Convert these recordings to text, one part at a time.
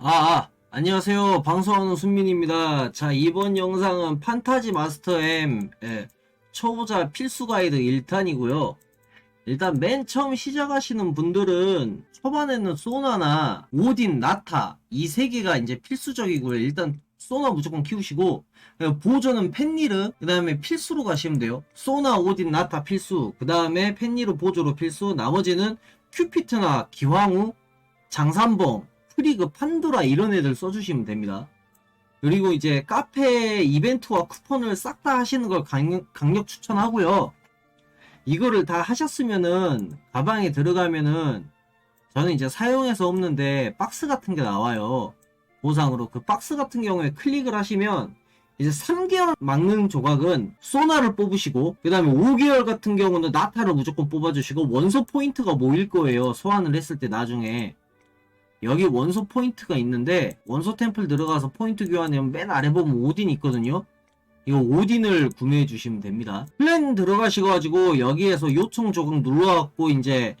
아, 아, 안녕하세요. 방송하는 순민입니다. 자, 이번 영상은 판타지 마스터 M 예, 초보자 필수 가이드 1탄이고요. 일단 맨 처음 시작하시는 분들은 초반에는 소나나 오딘, 나타 이 세 개가 이제 필수적이고요. 일단 소나 무조건 키우시고 예, 보조는 펜니르 그 다음에 필수로 가시면 돼요. 소나, 오딘, 나타 필수 그 다음에 펜니르 보조로 필수 나머지는 큐피트나 기황우, 장산봉 프리그, 판도라 이런 애들 써주시면 됩니다. 그리고 이제 카페 이벤트와 쿠폰을 싹 다 하시는 걸 강력, 강력 추천하고요. 이거를 다 하셨으면은 가방에 들어가면은 저는 이제 사용해서 없는데 박스 같은 게 나와요. 보상으로 그 박스 같은 경우에 클릭을 하시면 이제 3개월 막는 조각은 소나를 뽑으시고 그 다음에 5개월 같은 경우는 나타를 무조건 뽑아주시고 원소 포인트가 모일 거예요. 소환을 했을 때 나중에 여기 원소 포인트가 있는데 원소 템플 들어가서 포인트 교환하면 맨 아래 보면 오딘 있거든요. 이거 오딘을 구매해 주시면 됩니다. 플랜 들어가시가지고 여기에서 요청 조각 눌러갖고 이제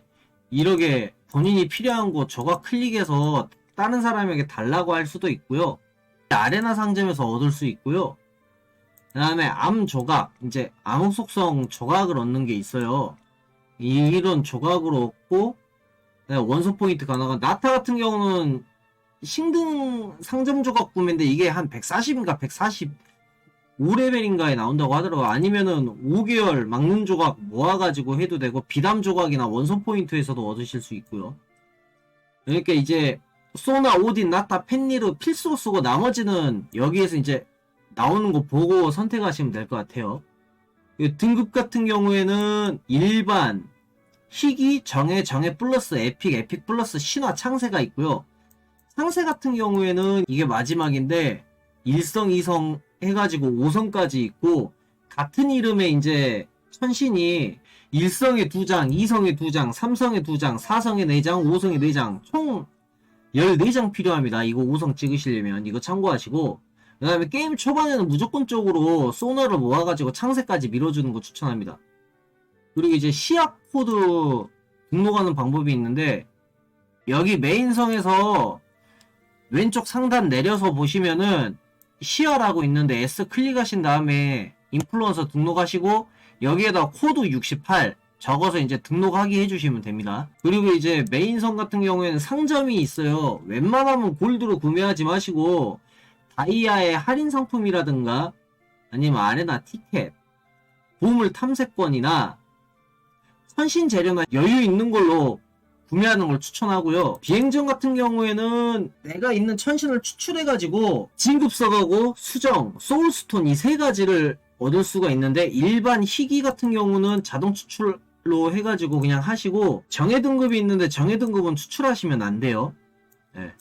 이렇게 본인이 필요한 곳 조각 클릭해서 다른 사람에게 달라고 할 수도 있고요. 아레나 상점에서 얻을 수 있고요. 그 다음에 암 조각, 이제 암흑 속성 조각을 얻는 게 있어요. 이런 조각으로 얻고 네, 원소 포인트 가능한 나타 같은 경우는 신등 상점 조각 구매인데 이게 한 140인가 145레벨인가에 나온다고 하더라고요. 아니면은 5개월 막는 조각 모아가지고 해도 되고 비담 조각이나 원소 포인트에서도 얻으실 수 있고요. 그러니까 이제 소나 오딘 나타 펜니르 필수로 쓰고 나머지는 여기에서 이제 나오는 거 보고 선택하시면 될 것 같아요. 이 등급 같은 경우에는 일반, 희귀, 정예, 정예 플러스 에픽, 에픽 플러스 신화, 창세가 있고요. 창세 같은 경우에는 이게 마지막인데 1성, 2성 해가지고 5성까지 있고 같은 이름의 이제 천신이 1성에 2장, 2성에 2장, 3성에 2장, 4성에 4장, 5성에 4장 총 14장 필요합니다. 이거 5성 찍으시려면 이거 참고하시고 그 다음에 게임 초반에는 무조건적으로 소너를 모아가지고 창세까지 밀어주는 거 추천합니다. 그리고 이제 시약 코드 등록하는 방법이 있는데 여기 메인성에서 왼쪽 상단 내려서 보시면은 시어라고 있는데 S 클릭하신 다음에 인플루언서 등록하시고 여기에다 코드 68 적어서 이제 등록하기 해주시면 됩니다. 그리고 이제 메인성 같은 경우에는 상점이 있어요. 웬만하면 골드로 구매하지 마시고 다이아의 할인 상품이라든가 아니면 아레나 티켓, 보물 탐색권이나 선신 재료나 여유 있는 걸로 구매하는 걸 추천하고요. 비행전 같은 경우에는 내가 있는 천신을 추출해가지고 진급석하고 수정, 소울스톤 이 세 가지를 얻을 수가 있는데 일반 희귀 같은 경우는 자동 추출로 해가지고 그냥 하시고 정예 등급이 있는데 정예 등급은 추출하시면 안 돼요. 예.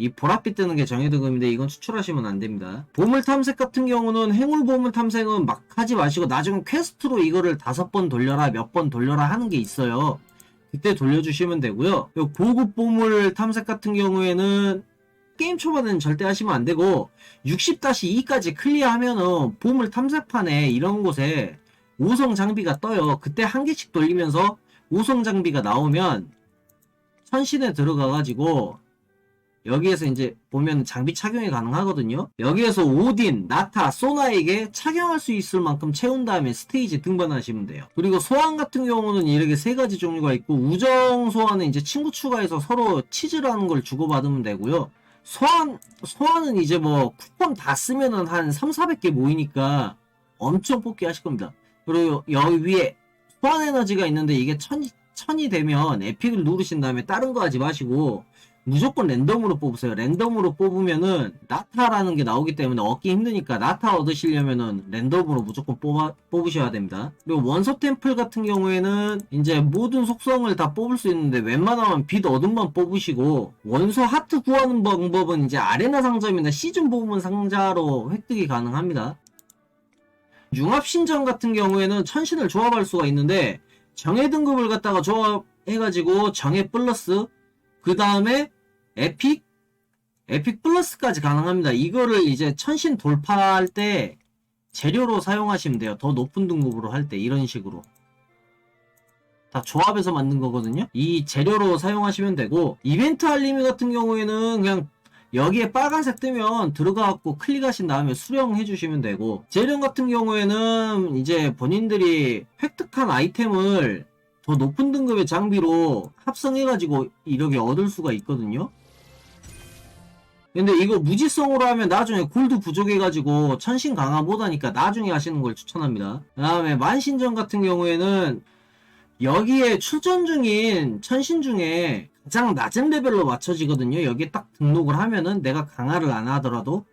이 보랏빛 뜨는 게 정예 등급인데 이건 추출하시면 안 됩니다. 보물 탐색 같은 경우는 행울 보물 탐색은 막 하지 마시고 나중에 퀘스트로 이거를 다섯 번 돌려라 몇 번 돌려라 하는 게 있어요. 그때 돌려주시면 되고요. 요 고급 보물 탐색 같은 경우에는 게임 초반에는 절대 하시면 안 되고 60-2까지 클리어하면은 보물 탐색판에 이런 곳에 5성 장비가 떠요. 그때 한 개씩 돌리면서 5성 장비가 나오면 천신에 들어가가지고 여기에서 이제 보면 장비 착용이 가능하거든요. 여기에서 오딘, 나타, 소나에게 착용할 수 있을 만큼 채운 다음에 스테이지 등반하시면 돼요. 그리고 소환 같은 경우는 이렇게 세 가지 종류가 있고 우정 소환은 이제 친구 추가해서 서로 치즈라는 걸 주고받으면 되고요. 소환, 소환은 이제 뭐 쿠폰 다 쓰면은 한 3, 400개 모이니까 엄청 뽑기 하실 겁니다. 그리고 여기 위에 소환 에너지가 있는데 이게 천이, 천이 되면 에픽을 누르신 다음에 다른 거 하지 마시고 무조건 랜덤으로 뽑으세요. 랜덤으로 뽑으면은 나타라는 게 나오기 때문에 얻기 힘드니까 나타 얻으시려면은 랜덤으로 무조건 뽑아, 뽑으셔야 됩니다. 그리고 원소 템플 같은 경우에는 이제 모든 속성을 다 뽑을 수 있는데 웬만하면 빛 어둠만 뽑으시고 원소 하트 구하는 방법은 이제 아레나 상점이나 시즌 보문 상자로 획득이 가능합니다. 융합 신전 같은 경우에는 천신을 조합할 수가 있는데 정예 등급을 갖다가 조합해가지고 정예 플러스 그 다음에 에픽 에픽 플러스까지 가능합니다. 이거를 이제 천신 돌파할 때 재료로 사용하시면 돼요. 더 높은 등급으로 할 때 이런 식으로 다 조합해서 만든 거거든요. 이 재료로 사용하시면 되고 이벤트 알림이 같은 경우에는 그냥 여기에 빨간색 뜨면 들어가갖고 클릭하신 다음에 수령해 주시면 되고 재련 같은 경우에는 이제 본인들이 획득한 아이템을 더 높은 등급의 장비로 합성해가지고 이렇게 얻을 수가 있거든요. 근데 이거 무지성으로 하면 나중에 골드 부족해가지고 천신 강화 못하니까 나중에 하시는 걸 추천합니다. 그 다음에 만신전 같은 경우에는 여기에 출전 중인 천신 중에 가장 낮은 레벨로 맞춰지거든요. 여기에 딱 등록을 하면은 내가 강화를 안 하더라도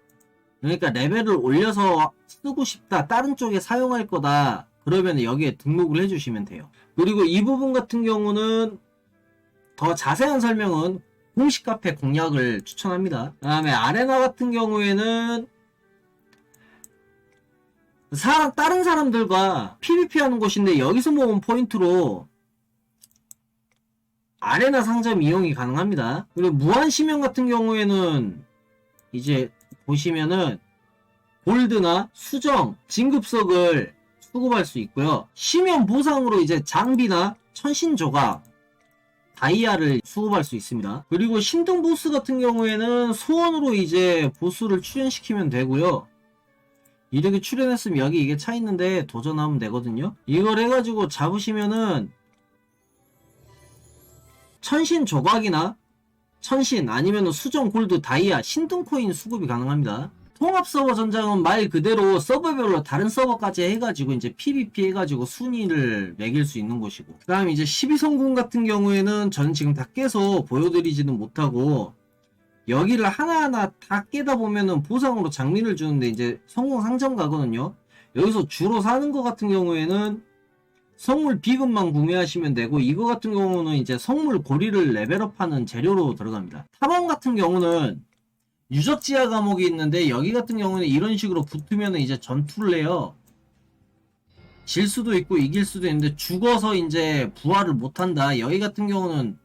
그러니까 레벨을 올려서 쓰고 싶다. 다른 쪽에 사용할 거다. 그러면 여기에 등록을 해주시면 돼요. 그리고 이 부분 같은 경우는 더 자세한 설명은 공식 카페 공략을 추천합니다. 그 다음에 아레나 같은 경우에는 사람, 다른 사람들과 PVP 하는 곳인데 여기서 모은 포인트로 아레나 상점 이용이 가능합니다. 그리고 무한 심연 같은 경우에는 이제 보시면은 골드나 수정, 진급석을 수급할 수 있고요. 심연 보상으로 이제 장비나 천신 조각, 다이아를 수급할 수 있습니다. 그리고 신등 보스 같은 경우에는 소원으로 이제 보스를 출연시키면 되고요. 이렇게 출연했으면 여기 이게 차 있는데 도전하면 되거든요. 이걸 해가지고 잡으시면은 천신 조각이나 천신 아니면 수정 골드 다이아 신등 코인 수급이 가능합니다. 통합 서버 전장은 말 그대로 서버별로 다른 서버까지 해가지고 이제 PVP 해가지고 순위를 매길 수 있는 곳이고. 그 다음 이제 12성군 같은 경우에는 저는 지금 다 깨서 보여드리지는 못하고 여기를 하나하나 다 깨다 보면은 보상으로 장미를 주는데 이제 성공 상점 가거든요. 여기서 주로 사는 것 같은 경우에는 성물 비금만 구매하시면 되고 이거 같은 경우는 이제 성물 고리를 레벨업하는 재료로 들어갑니다. 탐험 같은 경우는 유적 지하 감옥이 있는데 여기 같은 경우는 이런 식으로 붙으면 이제 전투를 해요. 질 수도 있고 이길 수도 있는데 죽어서 이제 부활을 못한다. 여기 같은 경우는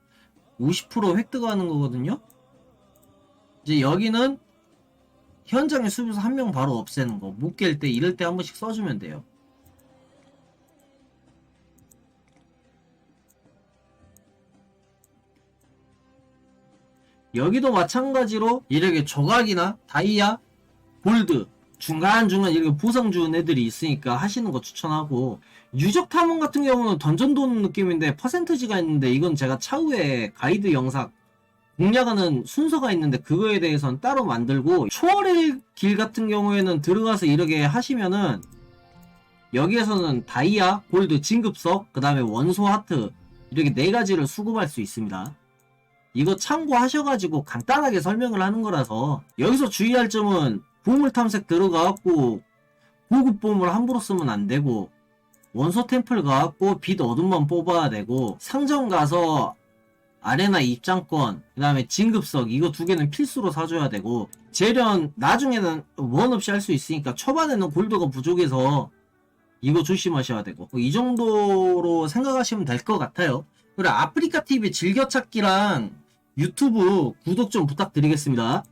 50% 획득하는 거거든요. 이제 여기는 현장에 수비수 한 명 바로 없애는 거. 못 깰 때 이럴 때 한 번씩 써주면 돼요. 여기도 마찬가지로 이렇게 조각이나 다이아, 골드 중간중간 이렇게 보상 주는 애들이 있으니까 하시는 거 추천하고 유적 탐험 같은 경우는 던전 도는 느낌인데 퍼센트지가 있는데 이건 제가 차후에 가이드 영상 공략하는 순서가 있는데 그거에 대해서는 따로 만들고 초월의 길 같은 경우에는 들어가서 이렇게 하시면은 여기에서는 다이아, 골드, 진급석, 그 다음에 원소 하트 이렇게 네 가지를 수급할 수 있습니다. 이거 참고하셔가지고 간단하게 설명을 하는 거라서 여기서 주의할 점은 보물 탐색 들어가갖고 고급 보물 함부로 쓰면 안 되고 원소 템플 가갖고 빛 어둠만 뽑아야 되고 상점 가서 아레나 입장권 그 다음에 진급석 이거 두 개는 필수로 사줘야 되고 재련 나중에는 원 없이 할 수 있으니까 초반에는 골드가 부족해서 이거 조심하셔야 되고 이 정도로 생각하시면 될 것 같아요. 그리고 아프리카 TV 즐겨찾기랑 유튜브 구독 좀 부탁드리겠습니다.